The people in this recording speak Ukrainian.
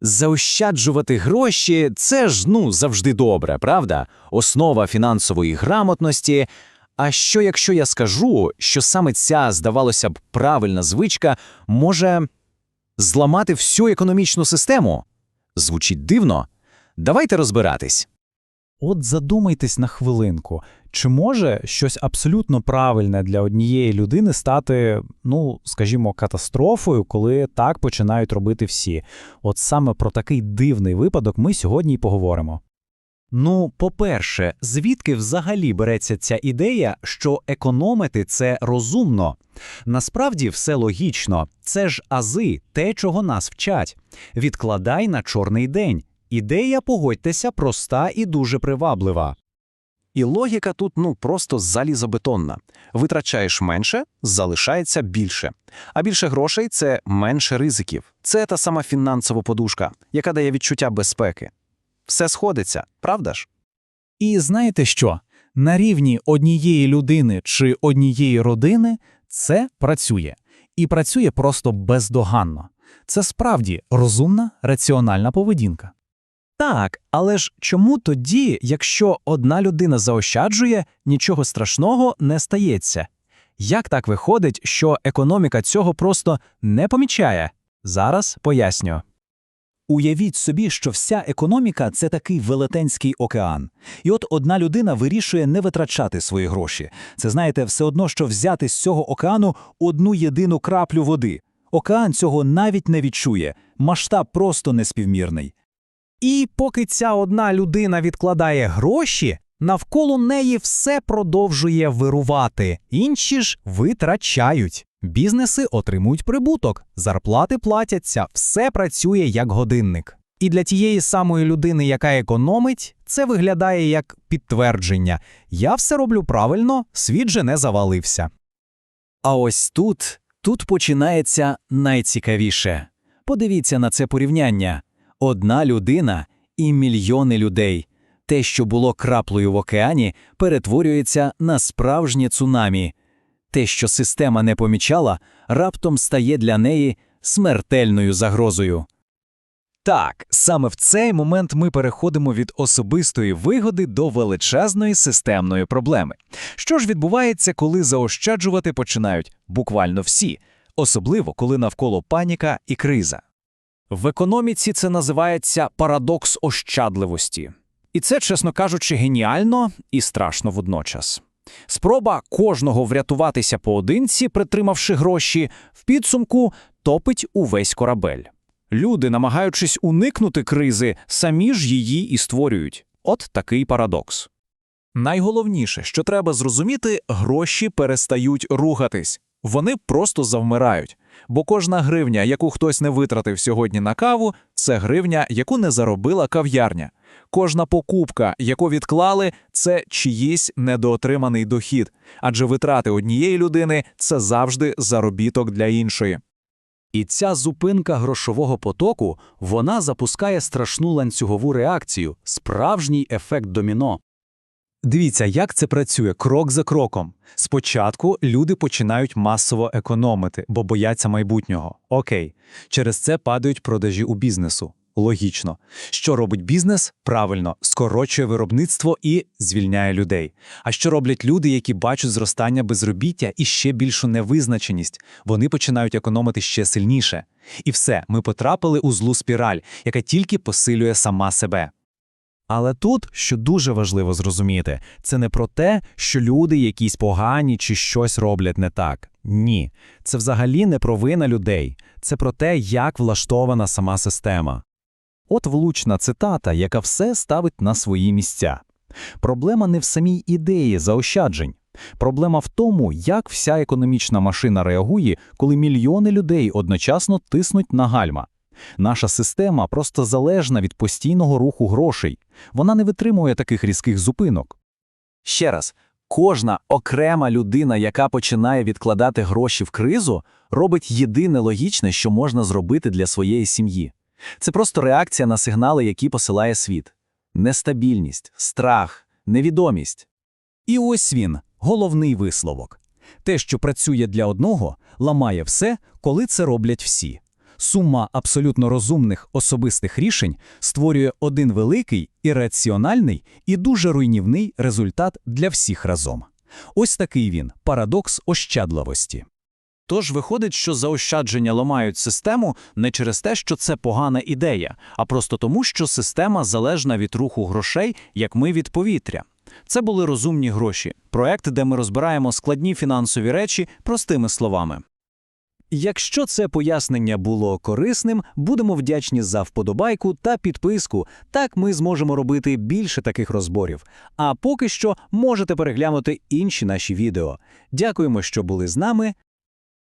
Заощаджувати гроші це ж ну завжди добре, правда? Основа фінансової грамотності. А що якщо я скажу, що саме ця, здавалося б, правильна звичка може зламати всю економічну систему? Звучить дивно. Давайте розбиратись. От задумайтесь на хвилинку, чи може щось абсолютно правильне для однієї людини стати, ну, скажімо, катастрофою, коли так починають робити всі? От саме про такий дивний випадок ми сьогодні й поговоримо. Ну, по-перше, звідки взагалі береться ця ідея, що економити це розумно? Насправді все логічно, це ж ази, те, чого нас вчать. Відкладай на чорний день. Ідея, погодьтеся, проста і дуже приваблива. І логіка тут ну просто залізобетонна. Витрачаєш менше, залишається більше. А більше грошей це менше ризиків. Це та сама фінансова подушка, яка дає відчуття безпеки. Все сходиться, правда ж? І знаєте що? На рівні однієї людини чи однієї родини це працює. І працює просто бездоганно. Це справді розумна, раціональна поведінка. Так, але ж чому тоді, якщо одна людина заощаджує, нічого страшного не стається? Як так виходить, що економіка цього просто не помічає? Зараз поясню. Уявіть собі, що вся економіка це такий велетенський океан. І от одна людина вирішує не витрачати свої гроші. Це знаєте, все одно, що взяти з цього океану одну єдину краплю води. Океан цього навіть не відчує, масштаб просто неспівмірний. І поки ця одна людина відкладає гроші, навколо неї все продовжує вирувати, інші ж витрачають. Бізнеси отримують прибуток, зарплати платяться, все працює як годинник. І для тієї самої людини, яка економить, це виглядає як підтвердження: я все роблю правильно, світ же не завалився. А ось тут, тут починається найцікавіше. Подивіться на це порівняння. Одна людина і мільйони людей. Те, що було краплею в океані, перетворюється на справжнє цунамі. Те, що система не помічала, раптом стає для неї смертельною загрозою. Так, саме в цей момент ми переходимо від особистої вигоди до величезної системної проблеми. Що ж відбувається, коли заощаджувати починають буквально всі, особливо коли навколо паніка і криза? В економіці це називається парадокс ощадливості. І це, чесно кажучи, геніально і страшно водночас. Спроба кожного врятуватися поодинці, притримавши гроші, в підсумку топить увесь корабель. Люди, намагаючись уникнути кризи, самі ж її і створюють. От такий парадокс. Найголовніше, що треба зрозуміти, гроші перестають рухатись. Вони просто завмирають. Бо кожна гривня, яку хтось не витратив сьогодні на каву, це гривня, яку не заробила кав'ярня. Кожна покупка, яку відклали, це чиїсь недоотриманий дохід, адже витрати однієї людини це завжди заробіток для іншої. І ця зупинка грошового потоку вона запускає страшну ланцюгову реакцію, справжній ефект доміно. Дивіться, як це працює крок за кроком. Спочатку люди починають масово економити, бо бояться майбутнього. Окей, через це падають продажі у бізнесу. Логічно. Що робить бізнес? Правильно, скорочує виробництво і звільняє людей. А що роблять люди, які бачать зростання безробіття і ще більшу невизначеність? Вони починають економити ще сильніше. І все, ми потрапили у злу спіраль, яка тільки посилює сама себе. Але тут, що дуже важливо зрозуміти, це не про те, що люди якісь погані чи щось роблять не так. Ні, це взагалі не провина людей, це про те, як влаштована сама система. От влучна цитата, яка все ставить на свої місця. Проблема не в самій ідеї заощаджень. Проблема в тому, як вся економічна машина реагує, коли мільйони людей одночасно тиснуть на гальма. Наша система просто залежна від постійного руху грошей. Вона не витримує таких різких зупинок. Ще раз, кожна окрема людина, яка починає відкладати гроші в кризу, робить єдине логічне, що можна зробити для своєї сім'ї. Це просто реакція на сигнали, які посилає світ: нестабільність, страх, невідомість. І ось він, головний висловок. Те, що працює для одного, ламає все, коли це роблять всі. Сума абсолютно розумних особистих рішень створює один великий, ірраціональний і дуже руйнівний результат для всіх разом. Ось такий він – парадокс ощадливості. Тож виходить, що заощадження ламають систему не через те, що це погана ідея, а просто тому, що система залежна від руху грошей, як ми від повітря. Це були розумні гроші, проект, де ми розбираємо складні фінансові речі простими словами. Якщо це пояснення було корисним, будемо вдячні за вподобайку та підписку. Так ми зможемо робити більше таких розборів. А поки що можете переглянути інші наші відео. Дякуємо, що були з нами.